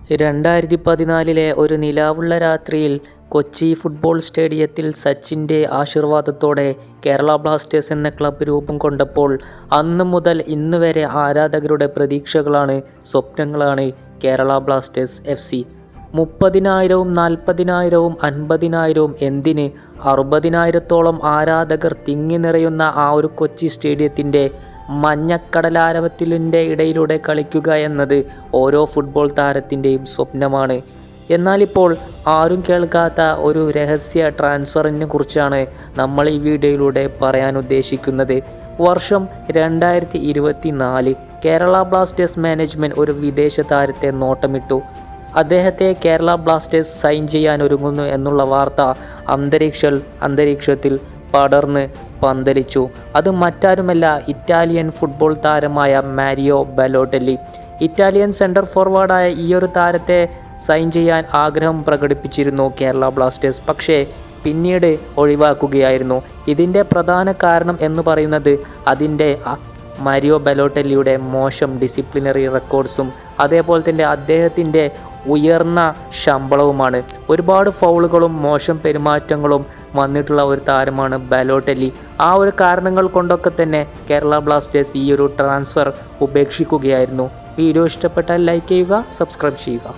രണ്ടായിരത്തി പതിനാലിലെ ഒരു നിലാവുള്ള രാത്രിയിൽ കൊച്ചി ഫുട്ബോൾ സ്റ്റേഡിയത്തിൽ സച്ചിന്റെ ആശീർവാദത്തോടെ കേരള ബ്ലാസ്റ്റേഴ്സ് എന്ന ക്ലബ്ബ് രൂപം കൊണ്ടപ്പോൾ അന്ന് മുതൽ ഇന്ന് വരെ ആരാധകരുടെ പ്രതീക്ഷകളാണ് സ്വപ്നങ്ങളാണ് കേരള ബ്ലാസ്റ്റേഴ്സ് എഫ് സി. മുപ്പതിനായിരവും നാൽപ്പതിനായിരവും അൻപതിനായിരവും എന്തിന് അറുപതിനായിരത്തോളം ആരാധകർ തിങ്ങി നിറയുന്ന ആ ഒരു കൊച്ചി സ്റ്റേഡിയത്തിന്റെ മഞ്ഞക്കടലാരവത്തിലിന്റെ ഇടയിലൂടെ കളിക്കുക എന്നത് ഓരോ ഫുട്ബോൾ താരത്തിന്റെയും സ്വപ്നമാണ്. എന്നാലിപ്പോൾ ആരും കേൾക്കാത്ത ഒരു രഹസ്യ ട്രാൻസ്ഫറിനെ കുറിച്ചാണ് നമ്മൾ ഈ വീഡിയോയിലൂടെ പറയാൻ ഉദ്ദേശിക്കുന്നത്. വർഷം രണ്ടായിരത്തി ഇരുപത്തി നാല് കേരള ബ്ലാസ്റ്റേഴ്സ് മാനേജ്മെന്റ് ഒരു വിദേശ താരത്തെ നോട്ടമിട്ടു. അദ്ദേഹത്തെ കേരള ബ്ലാസ്റ്റേഴ്സ് സൈൻ ചെയ്യാൻ ഒരുങ്ങുന്നു എന്നുള്ള വാർത്ത അന്തരീക്ഷ അന്തരീക്ഷത്തിൽ പടർന്ന് പന്തലിച്ചു. അത് മറ്റാരുമല്ല ഇറ്റാലിയൻ ഫുട്ബോൾ താരമായ മാരിയോ ബലോട്ടലി ഇറ്റാലിയൻ സെന്റർ ഫോർവേഡായ ഒരു താരത്തെ സൈൻ ചെയ്യാൻ ആഗ്രഹം പ്രകടിപ്പിച്ചിരുന്നു കേരള ബ്ലാസ്റ്റേഴ്സ്. പക്ഷേ പിന്നീട് ഒഴിവാക്കുകയായിരുന്നു. ഇതിന്റെ പ്രധാന കാരണം എന്ന് പറയുന്നത് അതിന്റെ മരിയോ ബലോട്ടല്ലിയുടെ മോശം ഡിസിപ്ലിനറി റെക്കോർഡ്സും അതേപോലെ തന്നെ അദ്ദേഹത്തിന്റെ ഉയർന്ന ശമ്പളവുമാണ്. ഒരുപാട് ഫൗളുകളും മോശം പെരുമാറ്റങ്ങളും വന്നിട്ടുള്ള ഒരു താരമാണ് ബാലോട്ടലി. ആ ഒരു കാരണങ്ങൾ കൊണ്ടൊക്കെ തന്നെ കേരള ബ്ലാസ്റ്റേഴ്സ് ഈ ഒരു ട്രാൻസ്ഫർ ഉപേക്ഷിക്കുകയായിരുന്നു. വീഡിയോ ഇഷ്ടപ്പെട്ടാൽ ലൈക്ക് ചെയ്യുക സബ്സ്ക്രൈബ് ചെയ്യുക.